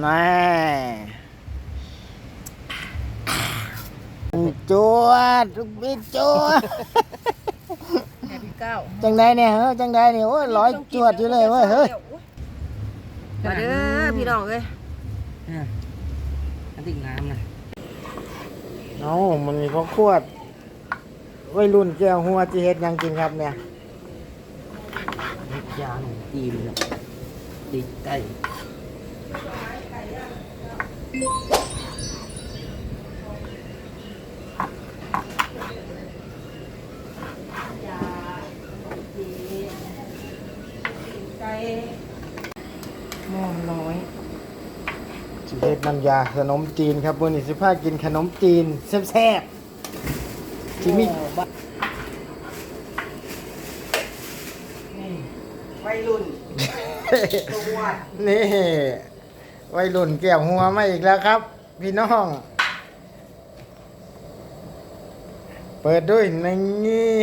แน่จวดลูกบิดจวดแม่พี่เก้าจังไดเนี่ยเฮ้ยจังไดเนี่ยโอ้ยร้อยจวดอยู่เลยเว้ยเฮ้ยมาเด้อพี่น้องเอ้ยเนี่ยอันติดน้ำนะเอามันมีข้าวขวดวัยรุ่นแก้วหัวจีเฮ็ดหยังกินครับเนี่ยเล็กยาหนูตีมเนี่ยตีไก่ไก่ห ม้อน้อยจีเฮ็ดน้ำยาขนมจีนครับวันนี้สิพากินขนมจีนแซ่บๆที่มีวัยรุ่น ตัวนี่ วัยรุ่นแก้วหัวมาอีกแล้วครับ พี่น้อง เปิดด้วยนี่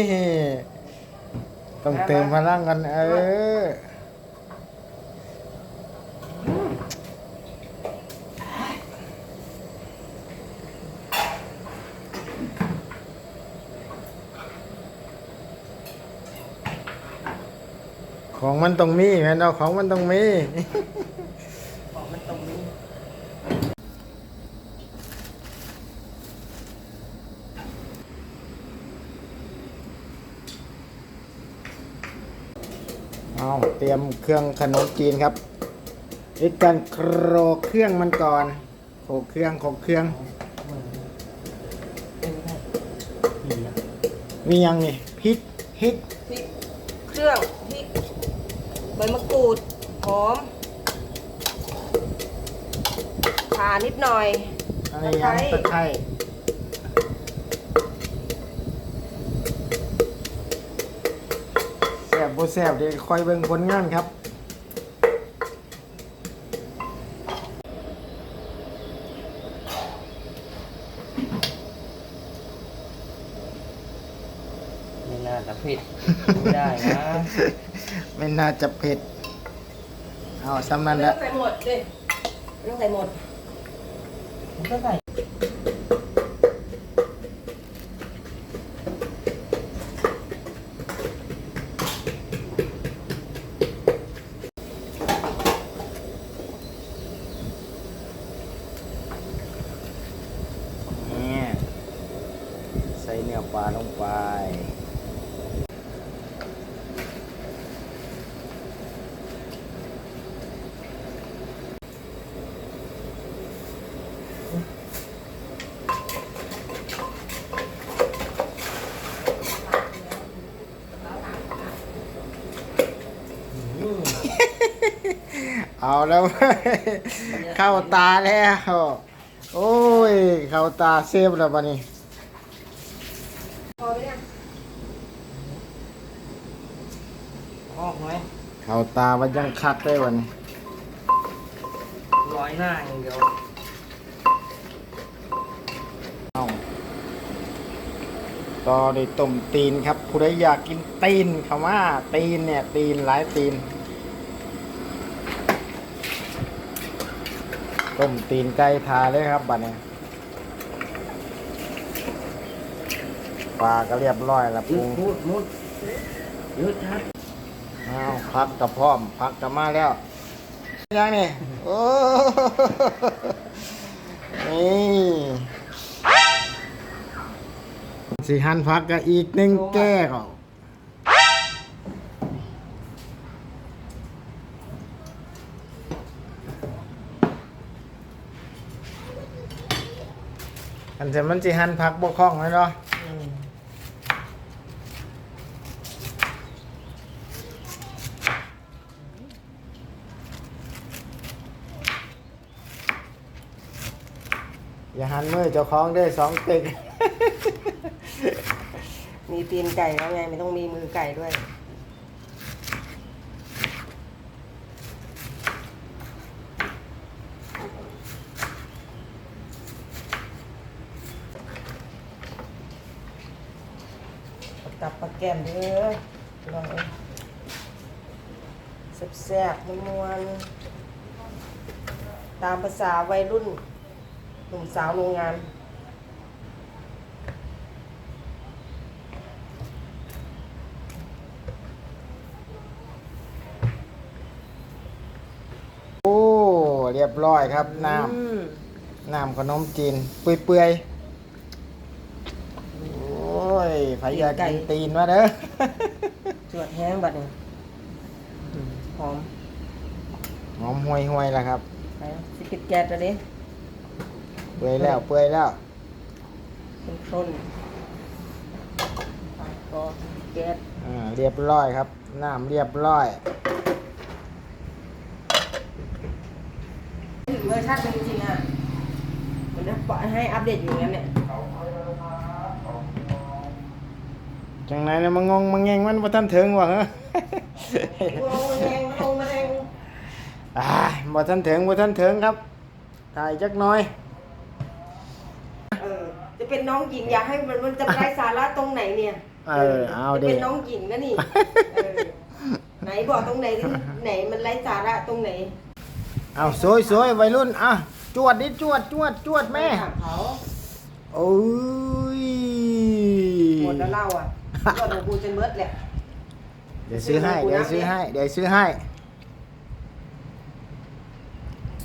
ต้องเติมพลังกันเออของมันต้องมีแม่นเอาของมันต้องมี เอาเตรียมเครื่องขนมจีนครับอีกการโครเครื่องมันก่อนโขลกเครื่องโขลกเครื่องเป็นไงดีนะมียังนี่พริกพริกพริกเครื่องพริกใบมะกรูดหอมข่านิดหน่อย อะไรยังตะตะไคร้ไคร้แซ่บบ่แซ่บเดี๋ยวคอยเบิ่งผลงานครับ ไม่น่าจะผิดไม่ได้นะไม่น่าจะเผ็ด เอาซ้ำไม่นั้นต้ละองใส่หมดดิไม่ต้องใส่หมด มันก็ใส่ นี่ใส่เนื้อปลาลงไป เอาแล้วเว้ยเข้าตาแล้วโอ้ย เข้าตาเซฟแล้วบัดนี้พอไหมเนี่ยออกไหมเข้าตามันยังคักได้วันนี้ร้อยหน้าอย่างเดียวเอาต่อด้วยต้มตีนครับผู้ใดอยากกินตีนคำว่าตีนเนี่ยตีนหลายตีน ต้มตีนไก่ทาเลยครับบัดนี้ปลาก็เรียบร้อยแล้วยุปูดมุดมุดยุดชัดอ้าวพักกับพร้อมพักกับมาแล้วยังนี่โอ้นี่สีหันพักก็อีกหนึ่งแก้ก็อัน เสร็จมันสีหันพักบกคล่องเลยเนาะอืมอย่าหันมือเจ้าของได้อสองตึก มีตีนไก่แล้วไงไม่ต้องมีมือไก่ด้วย ตับปลา แก้มเด้อลองเอ้ยแซ่บๆนวลๆตามภาษาวัยรุ่น หนุ่มสาวโรงงานโอ้เรียบร้อยครับน้อืมำน้ำขนมจีนเปื่อยๆ โอ้ย ไผอยากกินตีนมาเด้อจวดแห้งบัดนี้หอมหอมห่วยห่วยๆแล้วครับไปสิปิดแก๊สแล้วดิเปื่อยแล้วเปื่อยแล้วเป็นต้นก็แก๊สอ่าเรียบร้อยครับน้ำเรียบร้อยถึงเวอร์ชันจริงๆอะมันจะปล่อยให้อัปเดตอยู่อย่างนั้นเนี่ย จังไหนเนี่ยมางงมังแงงมันบ่ทันถึงว่ะฮะลงมาแรงลงมาแรงอ่าบ่ทันถึงบ่ทันถึงครับถ่ายจักหน้อย เออ จะเป็นน้องหญิงอยากให้มันมันจะไร้สาระตรงไหนเนี่ย เออ เอาจะดิเป็นน้องหญิงนะนี่เออไหนบอกตรงไหนที่ไหนมันไร้สาระตรงไหน เอาสวยสวยวัยรุ่นอะจวดดิจวดจวดจวดแม่ถามเขาโอ้ยหมดแล้วเล่าอะ ยอดของกูจนเบิดแหละเดี๋ยวซื้อให้ เดี๋ยวซื้อให้ เดี๋ยวซื้อให้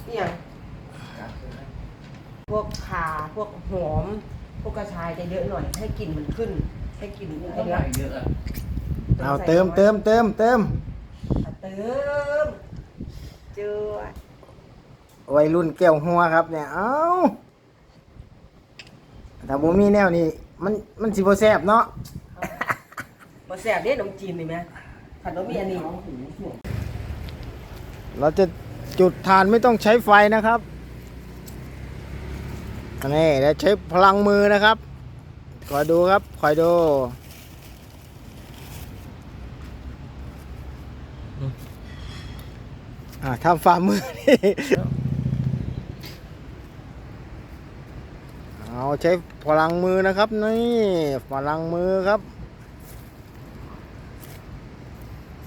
นี่ยังพวกขาพวกหอม พวกกระชายจะเยอะหน่อย ให้กลิ่นมันขึ้น ให้กลิ่นมันต้องเยใส่อะเยอะอะเอาเติมเติมเติมเติมเติมเจอวัยรุ่นแก้วหัวครับเนี่ย เอ้าแต่บ่มีแนวนี้ มันมันสิบ่แซ่บเนาะ มาแสบเด้ขนมจีนนี่ไหมผัดบะหมี่อันนี้เราจะจุดทานไม่ต้องใช้ไฟนะครับอันนี้เดี๋ยวใช้พลังมือนะครับคอยดูครับคอยดูอ่าทำฝ่ามือนี่เอาใช้พลังมือนะครับนี่พลังมือครับ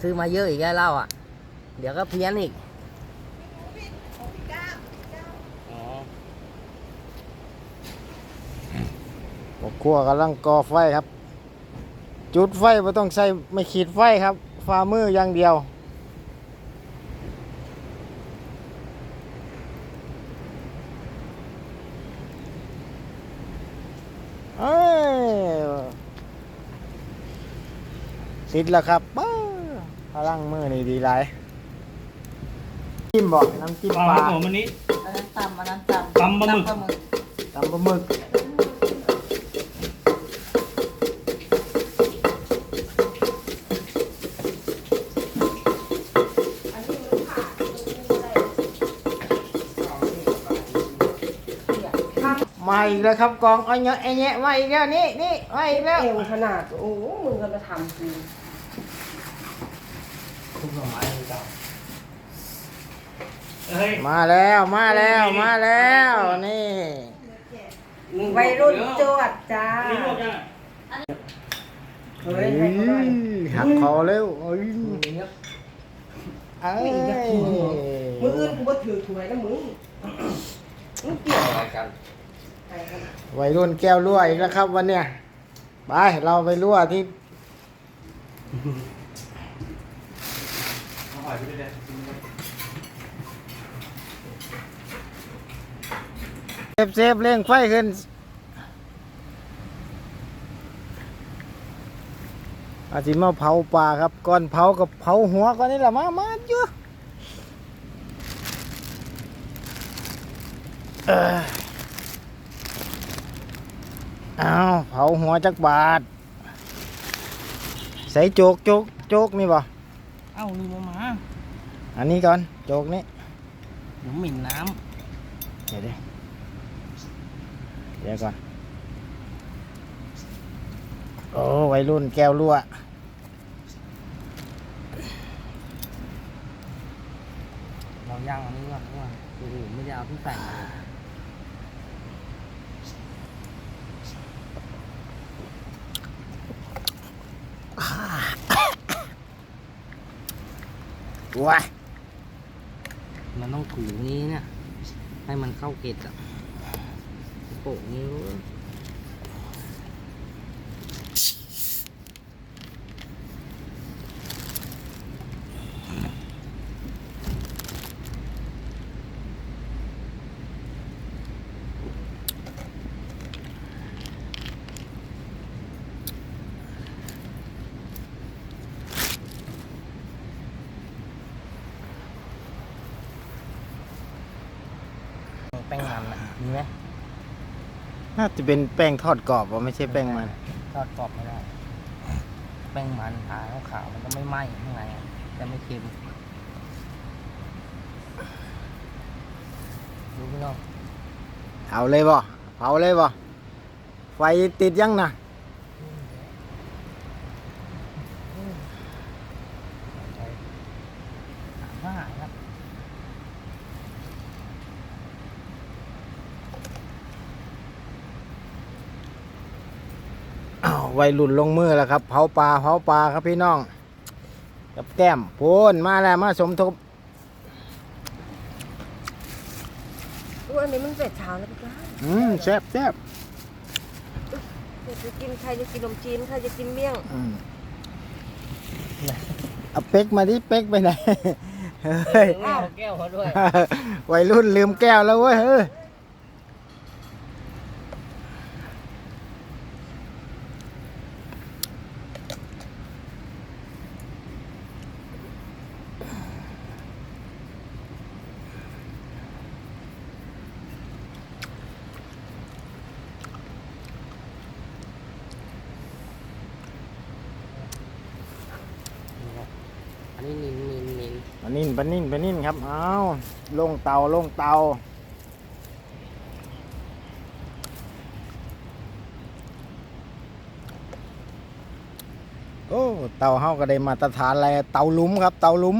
ซื้อมาเยอะอีกแล้วเหล้าอะ เดี๋ยวก็เพี้ยนอีกอ๋อปกครัวกำลังก่อไฟครับ จุดไฟไม่ต้องใส่ไม่ขีดไฟครับฝ่ามืออย่างเดียวเอ้ติดแล้วครับป้า พลังมือนี่ดีไรจิ้มบอกน้ำจิ้มปลาปคลารับผมวันนี้ อันนั้นตำอันนั้นตำตำปลาหมึก ตำปลาหมึกตำปลาหมึกอันนี้มันขาดตรงนี้ไม่ได้เนี่ยข้ามมาอีกแล้วครับกองเอาเงี้ยไอ้เงี้ยมาอีกแล้วนี่นี่มาอีกแล้วเอวขนาด โอ้โหมึงก็มาทำกู คุณหน่อไม้เก่าเฮ้ยมาแล้วมาแล้วมาแล้วนี่วัยรุ่นจวดจ้าอันนี้ลวกยังอะเฮ้ยให้เขาหน่อยหักคอเร็วเอ้ยเอ้ยมึงอื่นกูก็ถือถวยนะมึงมึงเกี่ยวอะไรกันใครกันวัยรุ่นแก้วรั่วอีกแล้วครับวันเนี้ยไปเราไปรั่วที่เอายไปด้วยเลยเซฟเซฟเร่งไฟขึ้นอาจิมาเผาปลาครับก่อนเผากับเผาหัวก่อนนี่แหละมามาเยอะเอ้ยเอาเผาหัวจักบาท ใส่โจกโจกโจกนี่บ่ เอ้าลืมเอามาอันนี้ก่อนโจกนี่เดี๋ยวหมิ่นน้เดี๋ยวดิเดี๋ยวก่อน โอ้วัยรุ่นแก้วรั่วำเราย่างอันนี้ก่อนดีกว่าคืออื่นไม่ได้เอาที่ใส่มา ว้ายมันต้องถูนี้เนี่ย ให้มันเข้าเกล็ดอะโป่งนิ้ว แป้งมันอะมีไหมน่าจะเป็นแป้งทอดกรอบว่าไม่ใช่แป้งมัน ทอดกรอบไม่ได้ แป้งมันทาขาวๆมันก็ไม่ไหม้ข้างในอะแต่ไม่เค็มดูพี่น้อง เอาเลยบ่เผาเลยบ่ไฟติดยังนะ ถามว่าครับ อ้า ววัยรุ่นลงมือแล้วครับเผาปลาเผาปลาครับพี่น้อง กับแก้มพูนมาแล้วมาสมทบอุ้ยอันนี้มันเสร็จเช้าแล้วพี่ก้าอืมแซ่บแซ่บเดี๋ยวจะกินใครจะกินขนมจีนใครจะกินเมี่ยงอืมเอาเป๊กมาดิเป๊กไปไหนเฮ้ยอ้าวแก้วเขาด้วย วัยรุ่นลืมแก้วแล้วเว้ยเฮ้ยอันนี้นินนินนิน ปานิ่นปานิ่นปานิ่นครับ เอาลง เตาลงเตา โอ้ เตาเฮาก็ได้มาตรฐานอะไรเตาลุมครับ เตาลุม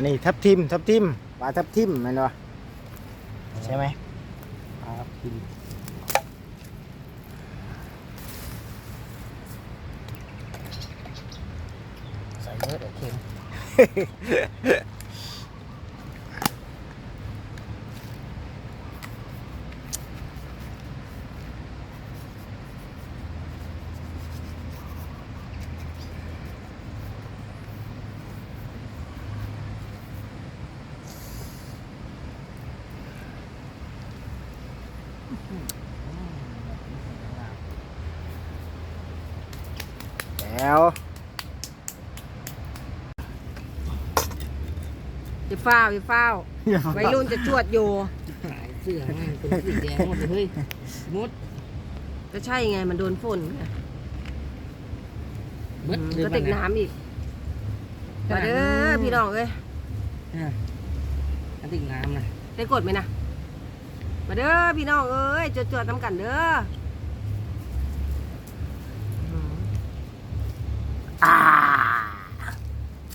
นนี้ทับทิมทับทิมปลาทับทิมแมันวะใช่ไหมครับกินใส่เยอะเดี๋ยวเค็ม แล้ วอย่าเฝ้าอย่าเฝ้าวัยรุ่นจะจวดอยู่ขายเสื้อให้มันเป็นสีแดงหมดเลยเฮ้ยมดก็ใช่ไงมันโดนฝนไงมดอืมเลยก็ติดน้ำอีกมาเด้อพี่น้องเอ้ยอะกระติกน้ำนะได้กดไหมนะมาเด้อพี่น้องเอ้ยจวดจวดๆน้ำกันเด้ออืม อ่า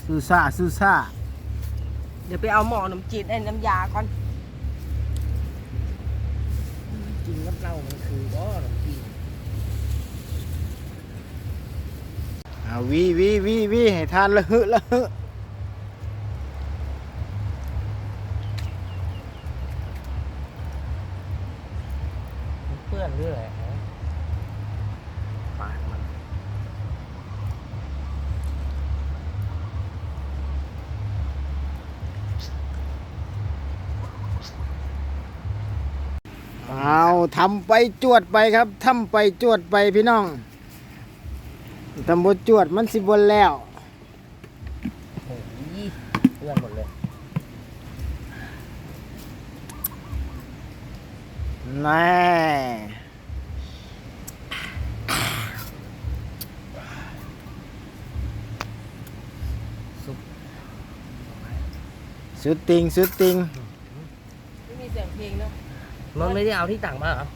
ซูซ่าซูซ่าเดี๋ยวไปเอาหม้อขนมจีนไอ้น้ำยาก่อนกินกับเหล้ามันคือบ่ขนมจีนอ่าวีวีวีวีให้ทานละหึละหึมันเปื้อนเรื่อยปากมัน เอา ทำไปจวดไปครับทำไปจวดไปพี่น้องทำบจวดมันสิบนแล้วโอ้ยเปื้อนหมดเลยแน่สุดติง สุดติง ไม่มีเสียงเพลงเนาะ มันไม่ได้เอาที่ต่างมาเหรอ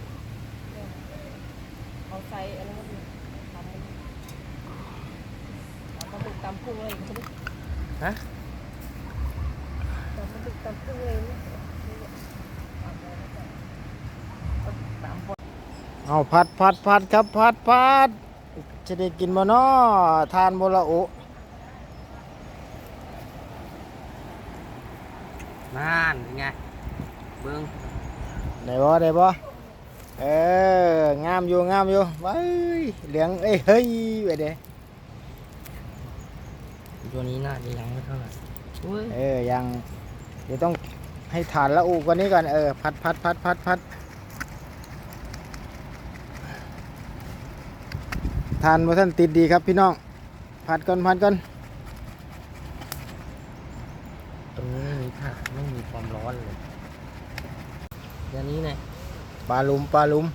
เอาไซส์อันนั้นก็ดีทำมันเอาปลาดุกตำพุงอะไรอย่างเงี้ยฮะตำปลาดุกตตัดครึ่งเลยไหมตามคนเอาพัดพัดพัดครับพัดพัดจะได้กินบ่น้อทานบ่ละโอนั่นเป็นไงเบิ้ง ได้บ่ได้บ่เอองามอยู่งามอยู่ไว้ยเหลืองเอ้ยเฮ้ยไปเด้ตัวนี้น่าจะยังไม่เท่าไหร่อุ้ยเออยังเดี๋ยวต้องให้ฐานละอุกว่านี้ก่อนเออพัดพัดพัดพัดพัดทานบ่ท่านติดดีครับพี่น้อง พัดก่อนพัดก่อน ตรงนี้ไม่มีผ้าไม่มีความร้อนเลยเดี๋ยวนี้เนี่ย ปลาลุมปลาลุม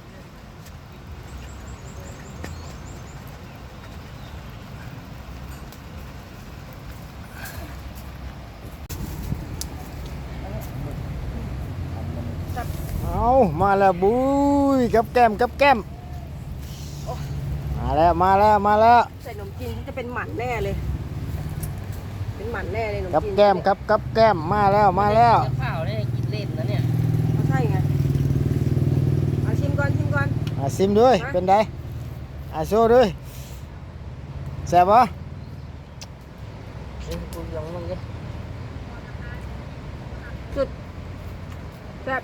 เอามาแล้วบุ้ยกับแก้มกับแก้มมาแล้วมาแล้วมาแล้วใส่ขนมจีนที่จะเป็นหมันแน่เลย เป็นหมันแน่เลยขนมกับจีนแก้มกับกับแก้มมาแล้วมาแล้วเดี๋ยข้าวได้กินเล่นนะเนี่ย เอาใช่ไงเอาชิมก่อนชิมก่ อนอะซิมด้วยฮะเป็นไงอะโชว์ด้วยแซ่บปะเอ้ยกูยังมึงดิสุดแบบ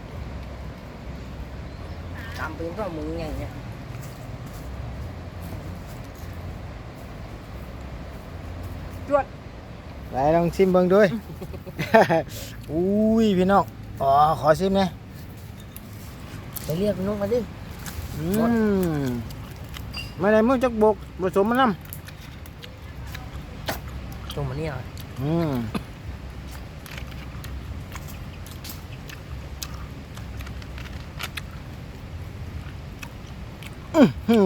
ตามเป็นข้อมือไงเนี่ยจวดไหนลองชิมเบิ่งด้วย อุ้ยพี่น้อง อ๋อ ขอชิมหน่อยไปเรียกนุ๊กมาดิ อืมไม่ได้มือจักบกผสมมันน้ตรงมาเนี่ยำอืมอื้อหื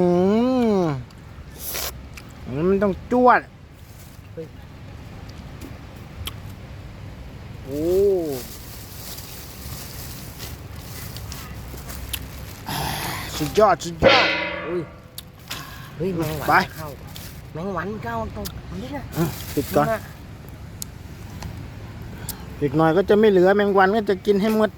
อมันต้องจวด โอ้ สุดยอดสุดยอดอุ้ยเฮ้ยแมงวันไป เข้าแมงวันเข้าตรงนี้นะอืมปิดก่อนอีกหน่อยก็จะไม่เหลือแมงวันก็จะกินให้หมด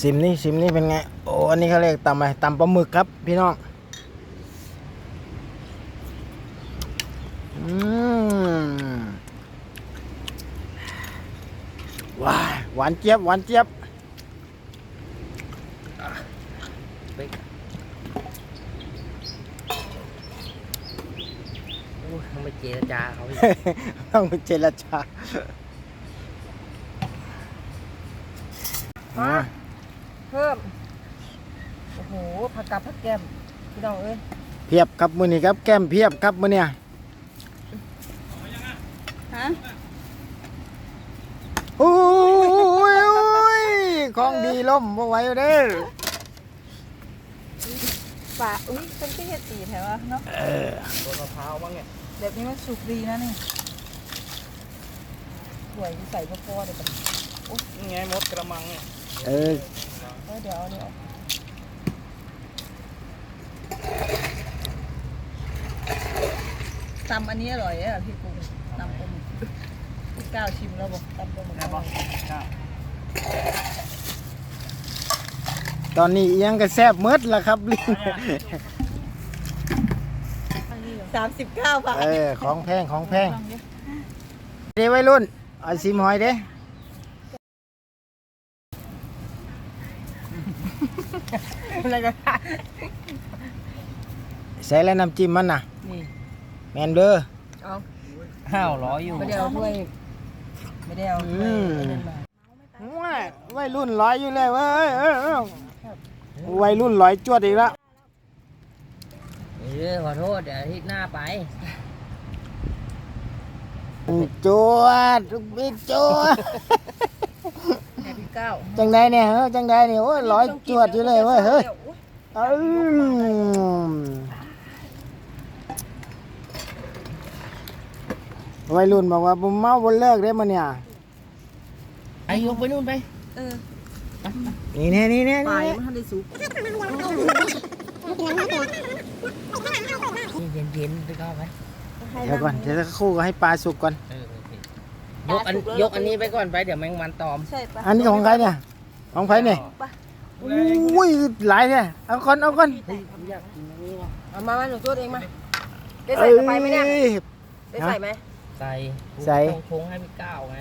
ซิมนี่ซิมนี่เป็นไง โอ้อันนี้เขาเรียกตำอะไรตำปลาหมึกครับ พี่น้อง อืมว้ายหวานเจี๊ยบหวานเจี๊ยบไปโอ้ยทำไมเจรจาเขาอีกต้องไปเจรจามาเพิ่ม โอ้โห ผักกาดผักแก้มพี่น้องเอ้ย เพียบครับมือนี้ครับ แก้มเพียบครับมือเนี่ยฮะ โอ้ยโอ้ย ของดีล่มบ่ไหวเด้อปลาอุ้ยเป็นที่เห็ดสีแถวเนาะตัวมะพร้าวบ้างเนี่ยแบบนี้มันสุกดีนะนี่สวยใส่พอๆเดี๋ยวกันนี่ไงมดกระมังเนี่ยเออเออเดี๋ยวเอาเนี่ยออกตำอันนี้อร่อยอะพี่กุ้งตำปลาหมึกพี่ก้าวชิมแล้วบอกตำปลาหมึกอร่อย ตอนนี้อิหยังก็แซบเมดแล้วครับลิ้นสามสิบเก้าบาทเออของแพงของแพงเด้ไว้รุ่นเอาซิมหอยเด้อะไรกันใส่แล้วน้ำจิ้มมันน่ะนี่แมนเด้อเอาห้าวร้อยอยู่ไม่ได้เอาถ้วยไม่ได้เอาถ้วยอืมไอ้นั่นมาว้ายวัยรุ่นร้อยอยู่เลยเว้ยเออเออ วัยรุ่นร้อยจวดอีกแล้วเออขอโทษเดี๋ยวอาทิตย์หน้าไปจวดลูกพี่จวดแม่พี่เก้าจังไดเนี่ยเฮ้ยจังไดเนี่ยโอ้ยร้อยจวดอยู่เลยเว้ยเฮ้ยอืมวัยรุ่นบอกว่าผมเมาบนเลิกได้มาเนี่ยไอ้ยกไปนู่นไป เออ นี่แน่นี่แน่ปลายนี่มันทันได้สุกเย็นๆไปก็ไปเดี๋ยวก่อนเดี๋ยวสักครู่ก็ให้ปลาสุกก่อน เออโอเคยกอันยกอันนี้ไปก่อนไปเดี๋ยวแมงมันตอมใช่ปะอันนี้ของใครเนี่ย ของใครเนี่ยอุ้ยหลายเนี่ยเอาก่อนเอาก่อนเฮ้ยผมอยากกินอันนี้ว่ะเอามามาหนูตัวเองมาได้ใส่เข้าไปไหมเนี่ยอ้ได้ใส่ไหมใส่ใส่ ชงๆให้พี่ก้าวไง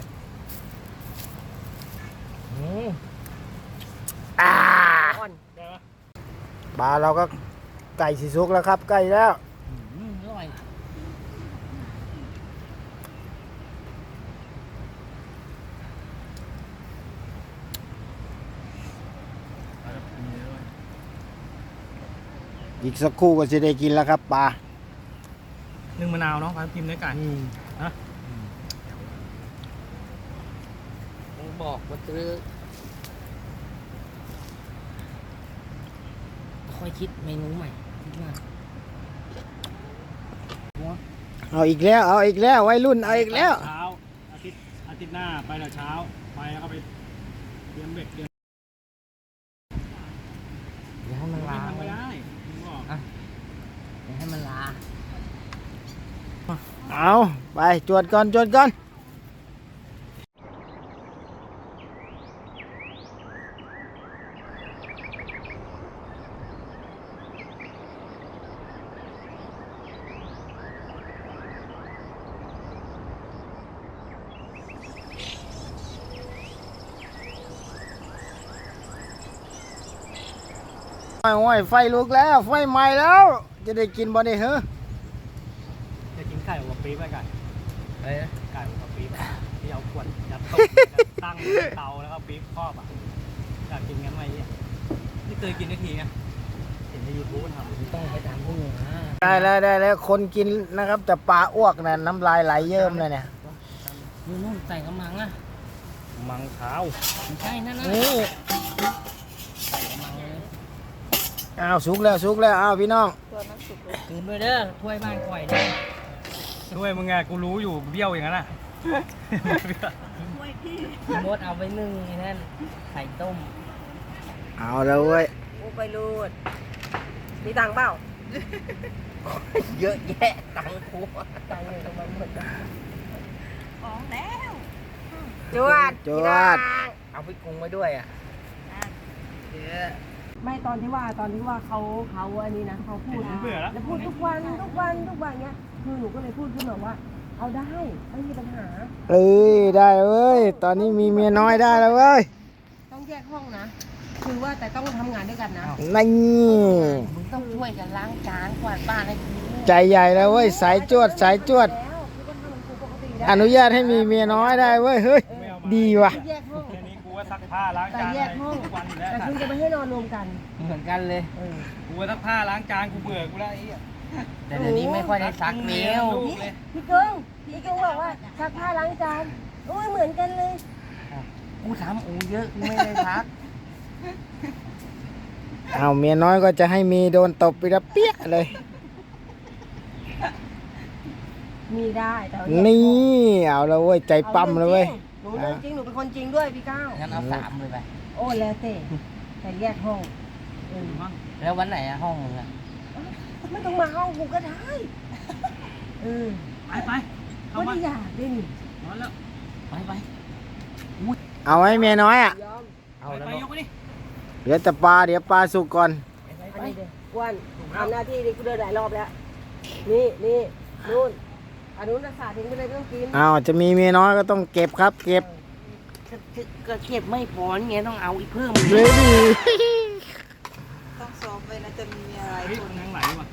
อืม อ่าอ่อนปลาเราก็ไก่สีสุกแล้วครับใกล้แล้วอืมอร่อยอีกสักครู่ก็จะได้กินแล้วครับปลานึ่งมะนาวเนาะพันพิมพ์เนื้อไก่ต้องบอกว่าซื้อ ค่อยคิดเมนูใหม่คิดมากเอาอีกแล้ว เอาอีกแล้ววัยรุ่นเอาอีกแล้วเช้าอาทิตย์อาทิตย์หน้าไปแต่เช้าไปแล้วก็ไปเตรียมเบ็ดเตรียมอย่าให้มันไม่ลาทำไม่ได้มึงบอกอย่าให้มันลาเอาไปจวดก่อนจวดก่อน ยโอ้ยไฟลุกแล้ว ไฟไหม้แล้ว จะได้กินบ่ได้เหรอจะกินไก่กับปี๊บไปไก่เอ้ยไก่กับปี๊บอะที่เอาขวดยัดต้มตั้งเตาแล้วก็ปี๊บครอบอะอยากกินงั้นไหมเนี่ยไม่เคยกินนาทีไงเห็นในยูทูบมันทำต้องไปตามพวกหนูนะได้แล้วได้แล้วคนกินนะครับแต่ปลาอ้วกนะน้ำลายไหลเยิ้มเลยเนี่ยนู่นนู่นใส่กระมังอะมังเท้าไม่ใช่นั่นนะ นี่ ใส่กระมังเลย อ้าวสุกแล้วสุกแล้วอ้าวพี่น้องตัวน้ำสุกเลยคืนด้วยเด้อถ้วยบ้านก่อยเด้อด้วยมึงไงกูรู้อยู่เบี้ยวอย่างนั้นอะพี่มดเอาไปนึ่งไอ้นั่นไข่ต้ม เอาแล้วเว้ยโอ้ไปรูดมีตังค์เปล่าเยอะแยะตังค์ครัวตังค์อยู่ตรงนั้นหมดของแล้วจวดจวดเอาไปกรุงไว้ด้วยอะ ไม่ตอนที่ว่าตอนที่ว่าเขาเขาอันนี้นะเขาพูดนะเบื่อแล้ว แล้วพูดทุกวันทุกวันทุกวันเนี้ยคือหนูก็เลยพูดขึ้นมาว่า เอาได้ไม่มีปัญหา เอ้ยได้เว้ย ตอนนี้มีเมียน้อยได้แล้วเว้ยต้องแยกห้องนะ คือว่าแต่ต้องทำงานด้วยกันนะนี่มึงต้องช่วยกันล้างจานกวาดบ้านให้กูใจใหญ่แล้วเว้ยสายจวดสายจวด แล้วคือก็ทำมันคือปกติได้อนุญาตให้มีเมียน้อยได้เว้ยเฮ้ยไม่เอามาดีว่ะ แย ซักผ้าล้างแต่จานแยกห้อง ทุกวันอยู่แล้วแต่คือจะไม่ให้นอนรวมกันเหมือนกันเลย เออ กูว่าซักผ้าล้างจานกูเบื่อกูแล้วไอ้เหี้ยแต่เดี๋ยวนี้ไม่ค่อยได้ซักเมลลูกเลยพี่กึ้งพี่กึ้งบอกว่าซักผ้าล้างจานโอ้ยเหมือนกันเลยกูทำอูเยอะกูไม่ได้ซัก เอาเมียน้อยก็จะให้มีโดนตบไปละเปี้ยเลย มีได้แต่ว่านี่เอาแล้วเว้ยใจปั๊มเลยเว้ยห นูเรื่องจริงหนูเป็นคนจริงด้วยพี่ก้าวงั้นเอาสามเลยไปโอ้แล้วแต่แต่แยกห้องเออแล้ววันไหนอะห้องมึงอะไม่ต้องมาห้องกูก็ได้เออไปไปเข้าไม่มาได้อยากด้วยนี่นอนแล้วไปไปเอาให้เมียน้อยอะยอมเอาไปแล้วไปยกไปดิเหลือแต่ปลาเดี๋ยวปลาสุกก่อนอันนี้เดี๋ยวอ้วนทำหน้าที่นี่กูเดินหลายรอบแล้ว นี่นี่นู่น อันนู้นน่ะสาดทิ้งไปเลยไม่ต้องกินอ้าวจะมีเมียน้อยก็ต้องเก็บครับ เก็บก็เก็บไม่พอไงต้องเอาอีกเพิ่มเลยดีต้องซ้อมไว้นะจะมีอะไรคนทั้งหลายวะ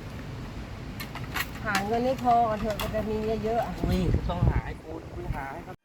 หาเงินไม่พอเถอะก็จะมีเยอะๆอะนี่ต้องหาให้กูกูหาให้ครับ